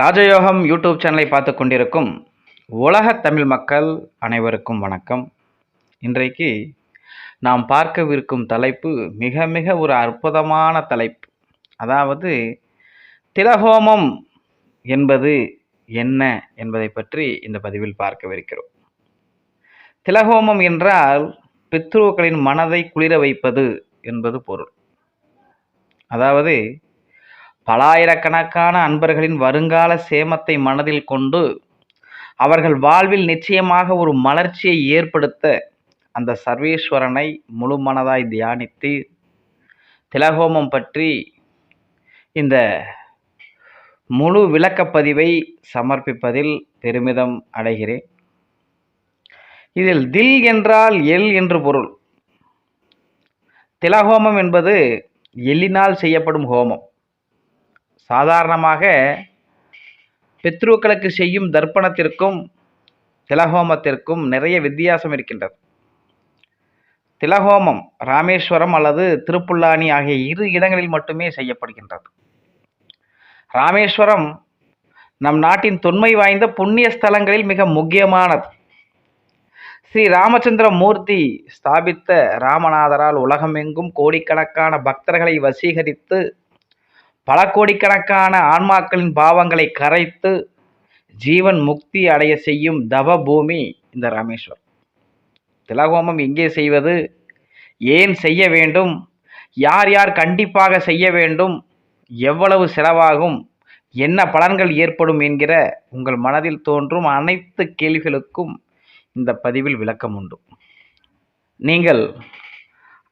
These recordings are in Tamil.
ராஜயோகம் யூடியூப் சேனலை பார்த்து கொண்டிருக்கும் உலக தமிழ் மக்கள் அனைவருக்கும் வணக்கம். இன்றைக்கு நாம் பார்க்கவிருக்கும் தலைப்பு மிக மிக ஒரு அற்புதமான தலைப்பு. அதாவது திலகோமம் என்பது என்ன என்பதை பற்றி இந்த பதிவில் பார்க்கவிருக்கிறோம். திலகோமம் என்றால் பித்ருக்களின் மனதை குளிர வைப்பது என்பது பொருள். அதாவது பலாயிரக்கணக்கான அன்பர்களின் வருங்கால சேமத்தை மனதில் கொண்டு அவர்கள் வாழ்வில் நிச்சயமாக ஒரு மலர்ச்சியை ஏற்படுத்த அந்த சர்வேஸ்வரனை முழு மனதாய் தியானித்து திலகோமம் பற்றி இந்த முழு விளக்கப்பதிவை சமர்ப்பிப்பதில் பெருமிதம் அடைகிறேன். இதில் தில் என்றால் எல் என்று பொருள். திலகோமம் என்பது எள்ளினால் செய்யப்படும் ஹோமம். சாதாரணமாக பித்ருக்களுக்கு செய்யும் தர்ப்பணத்திற்கும் திலஹோமத்திற்கும் நிறைய வித்தியாசம் இருக்கின்றது. திலஹோமம் ராமேஸ்வரம் அல்லது திருப்புல்லானி ஆகிய இரு இடங்களில் மட்டுமே செய்யப்படுகின்றது. ராமேஸ்வரம் நம் நாட்டின் தொன்மை வாய்ந்த புண்ணிய ஸ்தலங்களில் மிக முக்கியமானது. ஸ்ரீ ராமச்சந்திர மூர்த்தி ஸ்தாபித்த ராமநாதரால் உலகமெங்கும் கோடிக்கணக்கான பக்தர்களை வசீகரித்து பல கோடிக்கணக்கான ஆன்மாக்களின் பாவங்களை கரைத்து ஜீவன் முக்தி அடைய செய்யும் தவ பூமி இந்த ராமேஸ்வரம். திலகோமம் எங்கே செய்வது ஏன் செய்ய வேண்டும்? யார் யார் கண்டிப்பாக செய்ய வேண்டும்? எவ்வளவு செலவாகும்? என்ன பலன்கள் ஏற்படும் என்கிற உங்கள் மனதில் தோன்றும் அனைத்து கேள்விகளுக்கும் இந்த பதிவில் விளக்கம் உண்டு. நீங்கள்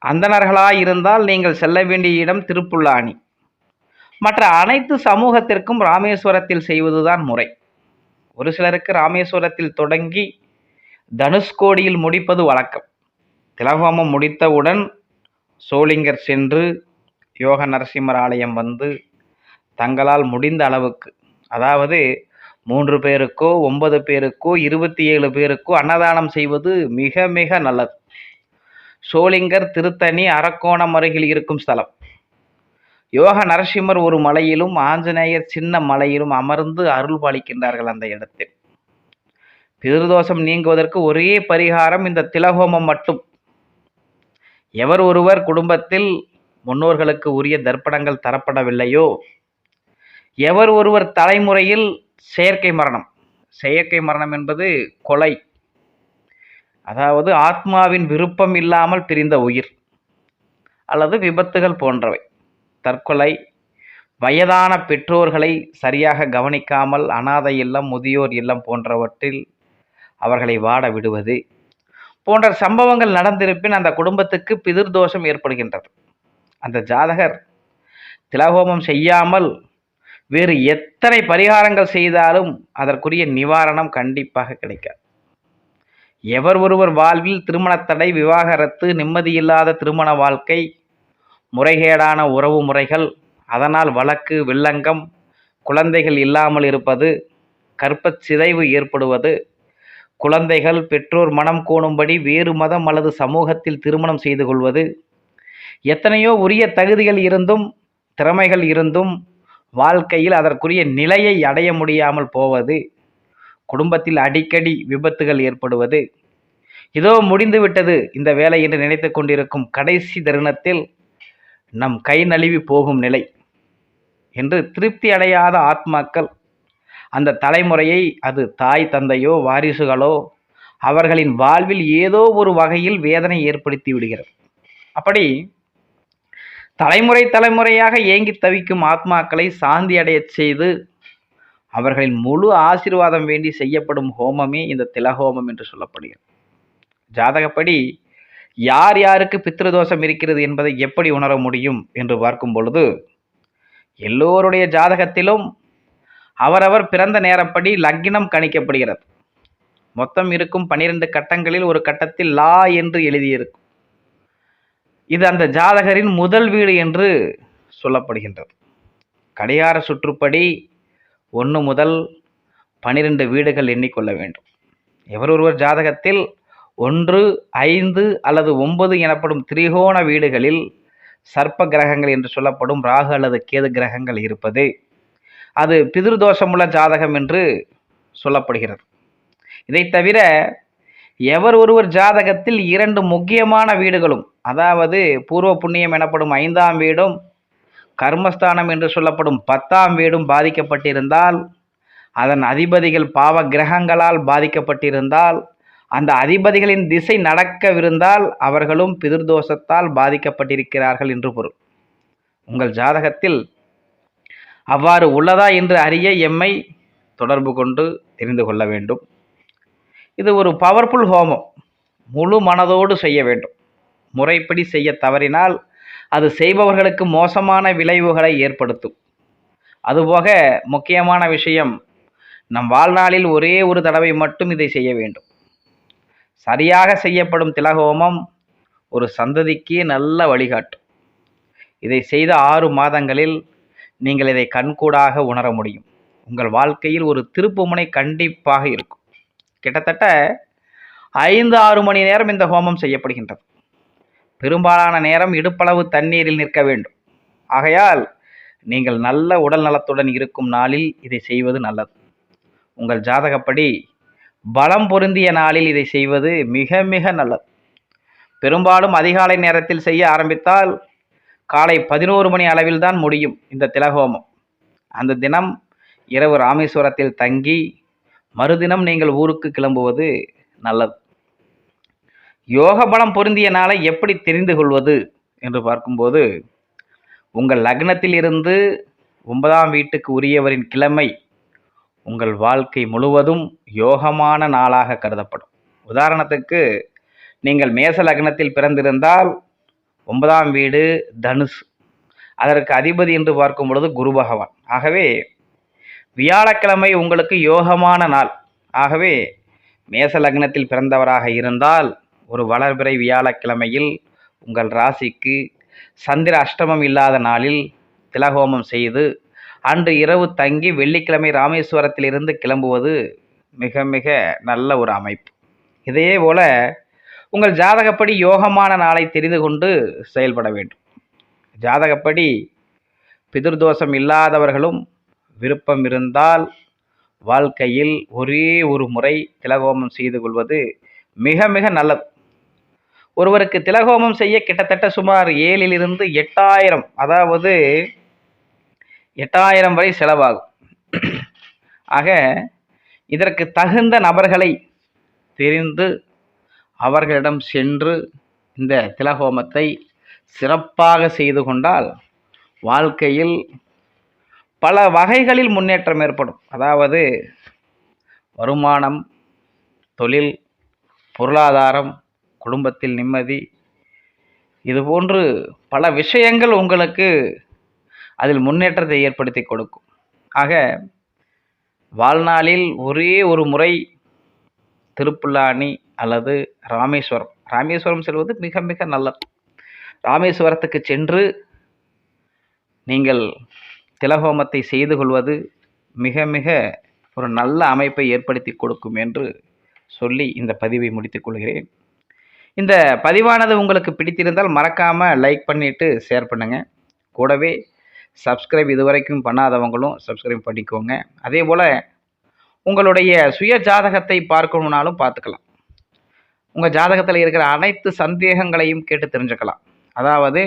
அந்தணர்களாய் இருந்தால் நீங்கள் செல்ல வேண்டிய இடம் திருப்புல்லானி மற்ற அனைத்து சமூகத்திற்கும் ராமேஸ்வரத்தில் செய்வதுதான் முறை. ஒரு சிலருக்கு ராமேஸ்வரத்தில் தொடங்கி தனுஷ்கோடியில் முடிப்பது வழக்கம். திலகோமம் முடித்தவுடன் சோளிங்கர் சென்று யோக நரசிம்மர் ஆலயம் வந்து தங்களால் முடிந்த அளவுக்கு அதாவது மூன்று பேருக்கோ ஒன்பது பேருக்கோ இருபத்தி ஏழு பேருக்கோ அன்னதானம் செய்வது மிக மிக நல்லது. சோளிங்கர் திருத்தணி அரக்கோணம் அருகில் இருக்கும் ஸ்தலம். யோக நரசிம்மர் ஒரு மலையிலும் ஆஞ்சநேயர் சின்ன மலையிலும் அமர்ந்து அருள் பாலிக்கின்றார்கள் அந்த இடத்தில். பிதிர்தோஷம் நீங்குவதற்கு ஒரே பரிகாரம் இந்த திலகோமம் மட்டும். எவர் ஒருவர் குடும்பத்தில் முன்னோர்களுக்கு உரிய தர்ப்பணங்கள் தரப்படவில்லையோ எவர் ஒருவர் தலைமுறையில் செயற்கை மரணம். செயற்கை மரணம் என்பது கொலை. அதாவது ஆத்மாவின் விருப்பம் இல்லாமல் பிரிந்த உயிர். அல்லது விபத்துகள் போன்றவை. தற்கொலை வயதான பெற்றோர்களை சரியாக கவனிக்காமல் அனாதை இல்லம் முதியோர் இல்லம் போன்றவற்றில் அவர்களை வாட விடுவது போன்ற சம்பவங்கள் நடந்திருப்பின் அந்த குடும்பத்துக்கு பிதிர்தோஷம் ஏற்படுகின்றது. அந்த ஜாதகர் திலகோமம் செய்யாமல் வேறு எத்தனை பரிகாரங்கள் செய்தாலும் அதற்குரிய நிவாரணம் கண்டிப்பாக கிடைக்காது. எவர் ஒருவர் வாழ்வில் திருமணத்தடை விவாகரத்து நிம்மதியில்லாத திருமண வாழ்க்கை முறைகேடான உறவு முறைகள் அதனால் வழக்கு வில்லங்கம் குழந்தைகள் இல்லாமல் இருப்பது கற்பச் சிதைவு ஏற்படுவது குழந்தைகள் பெற்றோர் மனம் கோணும்படி வேறு மதம் அல்லது சமூகத்தில் திருமணம் செய்து கொள்வது எத்தனையோ உரிய தகுதிகள் இருந்தும் திறமைகள் இருந்தும் வாழ்க்கையில் அதற்குரிய நிலையை அடைய முடியாமல் போவது குடும்பத்தில் அடிக்கடி விபத்துகள் ஏற்படுவது. இதோ முடிந்துவிட்டது இந்த வேலை என்று நினைத்து கொண்டிருக்கும் கடைசி தருணத்தில் நம் கை நழுவி போகும் நிலை என்று திருப்தி அடையாத ஆத்மாக்கள் அந்த தலைமுறையை அது தாய் தந்தையோ வாரிசுகளோ அவர்களின் வாழ்வில் ஏதோ ஒரு வகையில் வேதனை ஏற்படுத்தி விடுகிறது. அப்படி தலைமுறை தலைமுறையாக ஏங்கி தவிக்கும் ஆத்மாக்களை சாந்தி அடையச் செய்து அவர்களின் முழு ஆசீர்வாதம் வேண்டி செய்யப்படும் ஹோமமே இந்த திலஹோமம் என்று சொல்லப்படுகிறது. ஜாதகப்படி யார் யாருக்கு பித்ருதோஷம் இருக்கிறது என்பதை எப்படி உணர முடியும் என்று பார்க்கும் பொழுது எல்லோருடைய ஜாதகத்திலும் அவரவர் பிறந்த நேரப்படி லக்னம் கணிக்கப்படுகிறது. மொத்தம் இருக்கும் பனிரெண்டு கட்டங்களில் ஒரு கட்டத்தில் லா என்று எழுதியிருக்கும். இது அந்த ஜாதகரின் முதல் வீடு என்று சொல்லப்படுகின்றது. கடிகார சுற்றுப்படி ஒன்று முதல் பனிரெண்டு வீடுகள் எண்ணிக்கொள்ள வேண்டும். எவர் ஒருவர் ஜாதகத்தில் ஒன்று ஐந்து அல்லது ஒன்பது எனப்படும் திரிகோண வீடுகளில் சர்ப்ப கிரகங்கள் என்று சொல்லப்படும் ராகு அல்லது கேது கிரகங்கள் இருப்பது. அது பிதிருதோஷமுள்ள ஜாதகம் என்று சொல்லப்படுகிறது. இதைத் தவிர எவர் ஒருவர் ஜாதகத்தில் இரண்டு முக்கியமான வீடுகளும் அதாவது பூர்வ புண்ணியம் எனப்படும் ஐந்தாம் வீடும் கர்மஸ்தானம் என்று சொல்லப்படும் பத்தாம் வீடும் பாதிக்கப்பட்டிருந்தால் அதன் அதிபதிகள் பாவ கிரகங்களால் பாதிக்கப்பட்டிருந்தால் அந்த அதிபதிகளின் திசை நடக்கவிருந்தால் அவர்களும் பிதிர்தோஷத்தால் பாதிக்கப்பட்டிருக்கிறார்கள் என்று பொருள். உங்கள் ஜாதகத்தில் அவ்வாறு உள்ளதா என்று அறிய எம்மை தொடர்பு கொண்டு தெரிந்து கொள்ள வேண்டும். இது ஒரு பவர்ஃபுல் ஹோமம். முழு மனதோடு செய்ய வேண்டும். முறைப்படி செய்ய தவறினால் அது செய்பவர்களுக்கு மோசமான விளைவுகளை ஏற்படுத்தும். அதுபோக முக்கியமான விஷயம் நம் வாழ்நாளில் ஒரே ஒரு தடவை மட்டும் இதை செய்ய வேண்டும். சரியாக செய்யப்படும் திலகோமம் ஒரு சந்ததிக்கு நல்ல வழிகாட்டும் இதை செய்த ஆறு மாதங்களில் நீங்கள் இதை கண்கூடாக உணர முடியும். உங்கள் வாழ்க்கையில் ஒரு திருப்புமுனை கண்டிப்பாக இருக்கும். கிட்டத்தட்ட ஐந்து ஆறு மணி நேரம் இந்த ஹோமம் செய்யப்படுகின்றது. பெரும்பாலான நேரம் இடுப்பளவு தண்ணீரில் நிற்க வேண்டும். ஆகையால் நீங்கள் நல்ல உடல் நலத்துடன் இருக்கும் நாளில் இதை செய்வது நல்லது. உங்கள் ஜாதகப்படி பலம் பொருந்திய நாளில் இதை செய்வது மிக மிக நல்லது. பெரும்பாலும் அதிகாலை நேரத்தில் செய்ய ஆரம்பித்தால் காலை பதினோரு மணி அளவில் தான் முடியும் இந்த திலகோமம். அந்த தினம் இரவு ராமேஸ்வரத்தில் தங்கி மறுதினம் நீங்கள் ஊருக்கு கிளம்புவது நல்லது. யோக பலம் பொருந்திய நாளை எப்படி தெரிந்து கொள்வது என்று பார்க்கும்போது உங்கள் லக்னத்தில் இருந்து ஒன்பதாம் வீட்டுக்கு உரியவரின் கிழமை உங்கள் வாழ்க்கை முழுவதும் யோகமான நாளாக கருதப்படும். உதாரணத்துக்கு நீங்கள் மேச லக்னத்தில் பிறந்திருந்தால் ஒன்பதாம் வீடு தனுசு. அதற்கு அதிபதி என்று பார்க்கும் பொழுது குரு பகவான். ஆகவே வியாழக்கிழமை உங்களுக்கு யோகமான நாள். ஆகவே மேச லக்னத்தில் பிறந்தவராக இருந்தால் ஒரு வளர்பிறை வியாழக்கிழமையில் உங்கள் ராசிக்கு சந்திர அஷ்டமம் இல்லாத நாளில் திலகோமம் செய்து அன்று இரவு தங்கி வெள்ளிக்கிழமை ராமேஸ்வரத்திலிருந்து கிளம்புவது மிக மிக நல்ல ஒரு அமைப்பு. இதே போல உங்கள் ஜாதகப்படி யோகமான நாளை தெரிந்து கொண்டு செயல்பட வேண்டும். ஜாதகப்படி பிதிர்தோஷம் இல்லாதவர்களும் விருப்பம் இருந்தால் வாழ்க்கையில் ஒரே ஒரு முறை திலகோமம் செய்து கொள்வது மிக மிக நல்லது. ஒருவருக்கு திலகோமம் செய்ய கிட்டத்தட்ட சுமார் ஏழிலிருந்து எட்டாயிரம் அதாவது எட்டாயிரம் வரை செலவாகும். ஆக இதற்கு தகுந்த நபர்களை தெரிந்து அவர்களிடம் சென்று இந்த திலகோமத்தை சிறப்பாக செய்து கொண்டால் வாழ்க்கையில் பல வகைகளில் முன்னேற்றம் ஏற்படும். அதாவது வருமானம் தொழில் பொருளாதாரம் குடும்பத்தில் நிம்மதி இதுபோன்று பல விஷயங்கள் உங்களுக்கு அதில் முன்னேற்றத்தை ஏற்படுத்தி கொடுக்கும். ஆக வாழ்நாளில் ஒரே ஒரு முறை திருப்புல்லானி அல்லது ராமேஸ்வரம். ராமேஸ்வரம் செல்வது மிக மிக நல்லது. ராமேஸ்வரத்துக்கு சென்று நீங்கள் திலகோமத்தை செய்து கொள்வது மிக மிக ஒரு நல்ல அமைப்பை ஏற்படுத்தி கொடுக்கும் என்று சொல்லி இந்த பதிவை முடித்துக் கொள்கிறேன். இந்த பதிவானது உங்களுக்கு பிடித்திருந்தால் மறக்காமல் லைக் பண்ணிவிட்டு ஷேர் பண்ணுங்கள் கூடவே சப்ஸ்கிரைப் இதுவரைக்கும் பண்ணாதவங்களும் சப்ஸ்கிரைப் பண்ணிக்கோங்க. அதே போல் உங்களுடைய சுய ஜாதகத்தை பார்க்கணுன்னாலும் பார்த்துக்கலாம். உங்கள் ஜாதகத்தில் இருக்கிற அனைத்து சந்தேகங்களையும் கேட்டு தெரிஞ்சுக்கலாம். அதாவது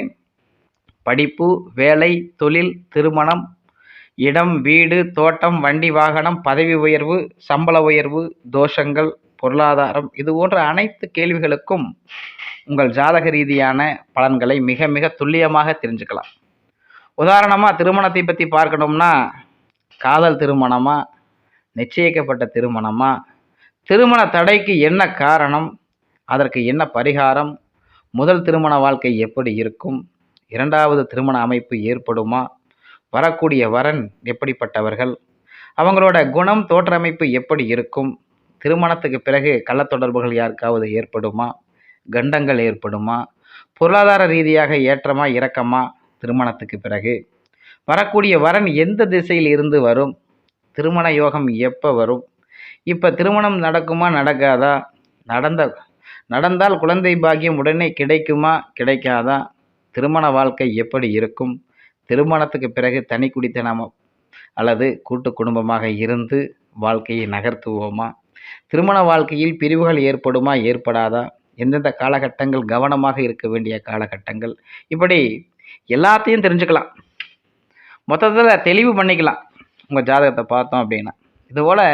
படிப்பு வேலை தொழில் திருமணம் இடம் வீடு தோட்டம் வண்டி வாகனம் பதவி உயர்வு சம்பள உயர்வு தோஷங்கள் பொருளாதாரம் இது போன்ற அனைத்து கேள்விகளுக்கும் உங்கள் ஜாதக ரீதியான பலன்களை மிக மிக துல்லியமாக தெரிஞ்சுக்கலாம். உதாரணமாக திருமணத்தை பற்றி பார்க்கணும்னா காதல் திருமணமா? நிச்சயிக்கப்பட்ட திருமணமா? திருமண தடைக்கு என்ன காரணம்? அதற்கு என்ன பரிகாரம்? முதல் திருமண வாழ்க்கை எப்படி இருக்கும்? இரண்டாவது திருமண அமைப்பு ஏற்படுமா? வரக்கூடிய வரன் எப்படிப்பட்டவர்கள்? அவங்களோட குணம் தோற்றமைப்பு எப்படி இருக்கும்? திருமணத்துக்கு பிறகு கள்ளத்தொடர்புகள் யாருக்காவது ஏற்படுமா? கண்டங்கள் ஏற்படுமா? பொருளாதார ரீதியாக ஏற்றமா இறக்கமா திருமணத்துக்கு பிறகு. வரக்கூடிய வரன் எந்த திசையில் இருந்து வரும்? திருமண யோகம் எப்போ வரும்? இப்போ திருமணம் நடக்குமா நடக்காதா? நடந்த நடந்தால் குழந்தை பாக்கியம் உடனே கிடைக்குமா கிடைக்காதா? திருமண வாழ்க்கை எப்படி இருக்கும்? திருமணத்துக்கு பிறகு தனி குடித்தனம் அல்லது கூட்டு குடும்பமாக இருந்து வாழ்க்கையை நகர்த்துவோமா? திருமண வாழ்க்கையில் பிரிவுகள் ஏற்படுமா ஏற்படாதா? எந்தெந்த காலகட்டங்கள் கவனமாக இருக்க வேண்டிய காலகட்டங்கள்? இப்படி எல்லாத்தையும் தெரிஞ்சுக்கலாம். மொத்தத்தில் தெளிவு பண்ணிக்கலாம். உங்கள் ஜாதகத்தை பார்த்தோம் அப்படின்னா. இதுபோல்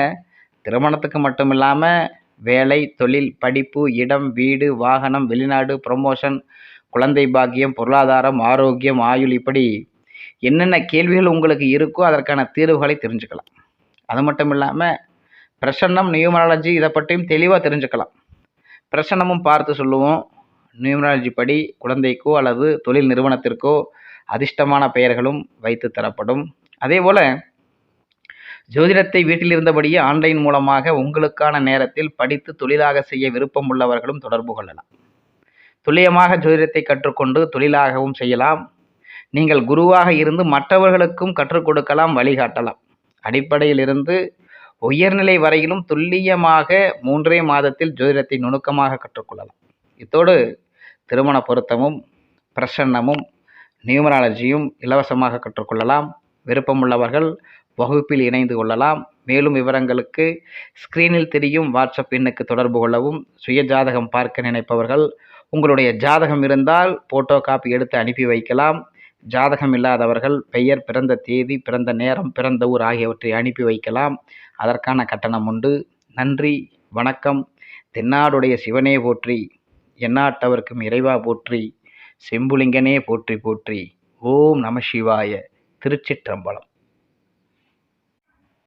திருமணத்துக்கு மட்டும் இல்லாமல் வேலை தொழில் படிப்பு இடம் வீடு வாகனம் வெளிநாடு ப்ரொமோஷன் குழந்தை பாக்கியம் பொருளாதாரம் ஆரோக்கியம் ஆயுள் இப்படி என்னென்ன கேள்விகள் உங்களுக்கு இருக்கோ அதற்கான தீர்வுகளை தெரிஞ்சுக்கலாம். அது மட்டும் இல்லாமல் பிரசன்னம் நியூமராலஜி இதை பற்றியும் தெளிவாக தெரிஞ்சுக்கலாம். பிரசன்னமும் பார்த்து சொல்லுவோம். நியூமராலஜி படி குழந்தைக்கோ அல்லது தொழில் நிறுவனத்திற்கோ அதிர்ஷ்டமான பெயர்களும் வைத்து தரப்படும். அதேபோல் ஜோதிடத்தை வீட்டில் இருந்தபடியே ஆன்லைன் மூலமாக உங்களுக்கான நேரத்தில் படித்து தொழிலாக செய்ய விருப்பம் உள்ளவர்களும் தொடர்பு கொள்ளலாம். துல்லியமாக ஜோதிடத்தை கற்றுக்கொண்டு தொழிலாகவும் செய்யலாம். நீங்கள் குருவாக இருந்து மற்றவர்களுக்கும் கற்றுக் கொடுக்கலாம் வழிகாட்டலாம். அடிப்படையிலிருந்து உயர்நிலை வரையிலும் துல்லியமாக மூன்றே மாதத்தில் ஜோதிடத்தை நுணுக்கமாக கற்றுக்கொள்ளலாம் இத்தோடு திருமண பொருத்தமும் பிரசன்னமும் நியூமராலஜியும் இலவசமாக கற்றுக்கொள்ளலாம். விருப்பமுள்ளவர்கள் வகுப்பில் இணைந்து கொள்ளலாம். மேலும் விவரங்களுக்கு ஸ்க்ரீனில் தெரியும் வாட்ஸ்அப் எண்ணுக்கு தொடர்பு கொள்ளவும் சுய ஜாதகம் பார்க்க நினைப்பவர்கள் உங்களுடைய ஜாதகம் இருந்தால் ஃபோட்டோ காப்பி எடுத்து அனுப்பி வைக்கலாம். ஜாதகம் இல்லாதவர்கள் பெயர் பிறந்த தேதி பிறந்த நேரம் பிறந்த ஊர் ஆகியவற்றை அனுப்பி வைக்கலாம். அதற்கான கட்டணம் உண்டு. நன்றி வணக்கம். தென்னாடுடைய சிவனே போற்றி. எந்நாட்டவர்க்கும் இறைவா போற்றி செம்புலிங்கனே போற்றி போற்றி. ஓம் நம சிவாய. திருச்சிற்றம்பலம்.